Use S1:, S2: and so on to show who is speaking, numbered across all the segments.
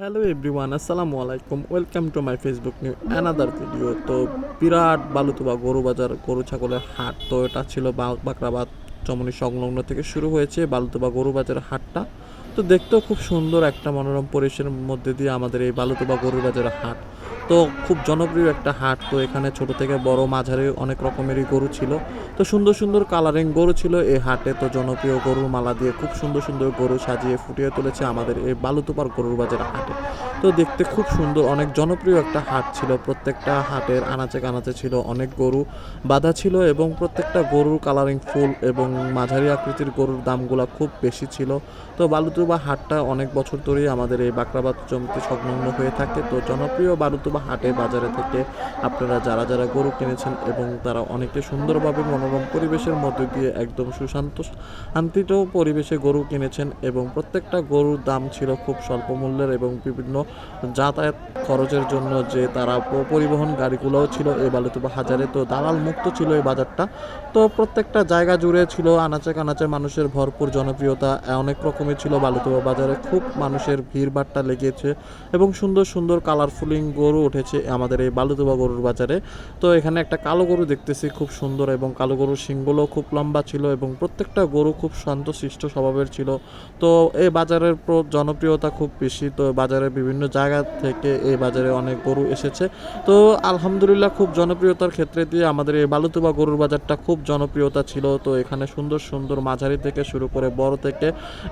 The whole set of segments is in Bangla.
S1: হ্যালো এভরিওয়ান, আসসালামু আলাইকুম। Welcome to my Facebook new another video. তো বিরাট বালুতুবা গরু বাজার, গরু ছাগলের হাট। তো এটা ছিল বাঁকরাবাদ চমনি সংলগ্ন থেকে শুরু হয়েছে বালুতুবা গরু বাজারের হাটটা। তো দেখতেও খুব সুন্দর একটা মনোরম পরিবেশের মধ্যে দিয়ে আমাদের এই বালুতুবা গরু বাজারের হাট। তো খুব জনপ্রিয় একটা হাট। তো এখানে ছোট থেকে বড় মাঝারি অনেক রকমেরই গরু ছিল। তো সুন্দর সুন্দর কালারিং গরু ছিল এই হাটে। তো জনপ্রিয় গরুর মালা দিয়ে খুব সুন্দর সুন্দর গরু সাজিয়ে ফুটিয়ে তুলেছে আমাদের এই বালুতোপার গরুর বাজার হাটে। তো দেখতে খুব সুন্দর, অনেক জনপ্রিয় একটা হাট ছিল। প্রত্যেকটা হাটের আনাচে কানাচে ছিল অনেক গরু বাঁধা ছিল এবং প্রত্যেকটা গরুর কালারিং ফুল এবং মাঝারি আকৃতির গরুর দামগুলো খুব বেশি ছিল। তো বালুতুবা হাটটা অনেক বছর ধরেই আমাদের এই বাকরাবাদ জমিতে সংলগ্ন হয়ে থাকে। তো জনপ্রিয় বালুতুবা হাটে বাজারে থেকে আপনারা যারা যারা গরু কিনেছেন এবং তারা অনেকে সুন্দরভাবে মনোরম পরিবেশের মধ্যে দিয়ে একদম সুশান্ত শান্তিত পরিবেশে গরু কিনেছেন এবং প্রত্যেকটা গরুর দাম ছিল খুব স্বল্প মূল্যের এবং বিভিন্ন যাতায়াত খরচের জন্য যে তারা পরিবহন গাড়িগুলোও ছিল এই বালুতুবা হাজারে। তো দালাল মুক্ত ছিল এই বাজারটা। তো প্রত্যেকটা জায়গা জুড়ে ছিল আনাচে কানাচে মানুষের ভরপুর জনপ্রিয়তা। অনেক রকমের ছিল বালুতুবা বাজারে। খুব মানুষের ভিড় ভাট্টা লেগেছে এবং সুন্দর সুন্দর কালারফুলিং গরু উঠেছে আমাদের এই বালুতুবা গরুর বাজারে। তো এখানে একটা কালো গরু দেখতেছি খুব সুন্দর এবং কালো গরুর শিংগুলো খুব লম্বা ছিল এবং প্রত্যেকটা গরু খুব শান্তশিষ্ট স্বভাবের ছিল। তো এই বাজারের জনপ্রিয়তা খুব বেশি। তো বাজারে বিভিন্ন জায়গা থেকে এই বাজারে অনেক গরু এসেছে। তো আলহামদুলিল্লাহ খুব জনপ্রিয়তার ক্ষেত্রে দিয়ে আমাদের এই বালুতুবা গরুর বাজারটা খুব জনপ্রিয়তা ছিল। তো এখানে সুন্দর সুন্দর মাঝারি থেকে শুরু করে বড় থেকে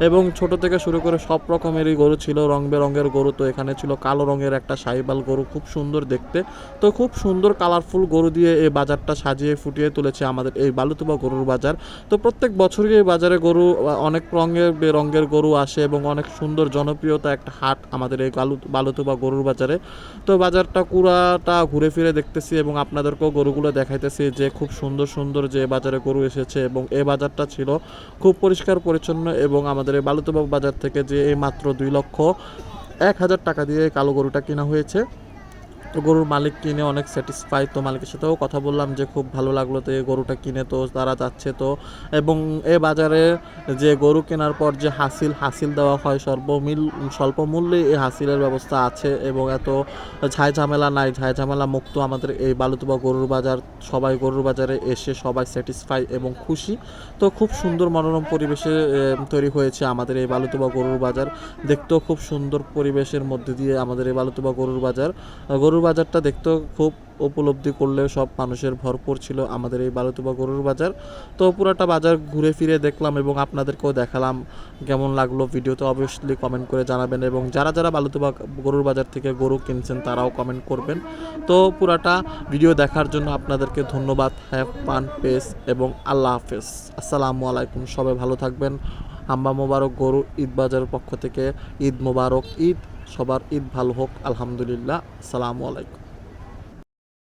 S1: এবং ছোট থেকে শুরু করে সব রকমেরই গরু ছিল। রং বেরঙের গরু তো এখানে ছিল। কালো রঙের একটা সাইবাল গরু খুব সুন্দর দেখতে। তো খুব সুন্দর কালারফুল গরু দিয়ে এই বাজারটা সাজিয়ে ফুটিয়ে তুলেছে আমাদের এই বালুতুবা গরুর বাজার। তো প্রত্যেক বছরই এই বাজারে গরু অনেক রঙের, বেরঙের গরু আসে এবং অনেক সুন্দর জনপ্রিয়তা একটা হাট আমাদের এই বালু বালুতুবা গরুর বাজারে। তো বাজারটা কুড়াটা ঘুরে ফিরে দেখতেছি এবং আপনাদেরকেও গরুগুলো দেখাইতেছি যে খুব সুন্দর সুন্দর যে বাজারে গরু এসেছে এবং এ বাজারটা ছিল খুব পরিষ্কার, পরিচ্ছন্ন এবং আমাদের এই বালুতুবা বাজার থেকে যে এই মাত্র দুই লক্ষ এক হাজার টাকা দিয়ে কালো গরুটা কেনা হয়েছে। তো গরুর মালিক কিনে অনেক স্যাটিসফাই তো মালিকের সাথেও কথা বললাম যে খুব ভালো লাগল তো এই গরুটা কিনে তো তারা যাচ্ছে তো। এবং এ বাজারে যে গরু কেনার পর যে হাসিল হাসিল দেওয়া হয় সর্বমিল, স্বল্প মূল্যে এই হাসিলের ব্যবস্থা আছে এবং এত ঝাই ঝামেলা নাই ঝাই ঝামেলা মুক্ত আমাদের এই বালুতবা গরুর বাজার সবাই গরুর বাজারে এসে সবাই স্যাটিসফাই এবং খুশি। তো খুব সুন্দর মনোরম পরিবেশে তৈরি হয়েছে আমাদের এই বালুতুবা গরুর বাজার। দেখতেও খুব সুন্দর পরিবেশের মধ্যে দিয়ে আমাদের এই বালুতুবা গরুর বাজার। গরুর বাজারটা দেখতেও খুব উপলব্ধি করলে সব মানুষের ভরপুর ছিল আমাদের এই বালুতুবা গরুর বাজার। তো পুরাটা বাজার ঘুরে ফিরে দেখলাম এবং আপনাদেরকেও দেখালাম কেমন লাগল ভিডিওতে অবভিয়াসলি কমেন্ট করে জানাবেন এবং যারা যারা বালুতুবা গরুর বাজার থেকে গরু কিনছেন তারাও কমেন্ট করবেন। তো পুরাটা ভিডিও দেখার জন্য আপনাদেরকে ধন্যবাদ। হ্যাভ পান পেস এবং আল্লাহ হাফেজ। আসসালামু আলাইকুম। সবাই ভালো থাকবেন। আম্বা মোবারক গরু ঈদ বাজারের পক্ষ থেকে ঈদ মোবারক, ঈদ সবার ঈদ ভালো হোক। আলহামদুলিল্লাহ। আসসালামু আলাইকুম।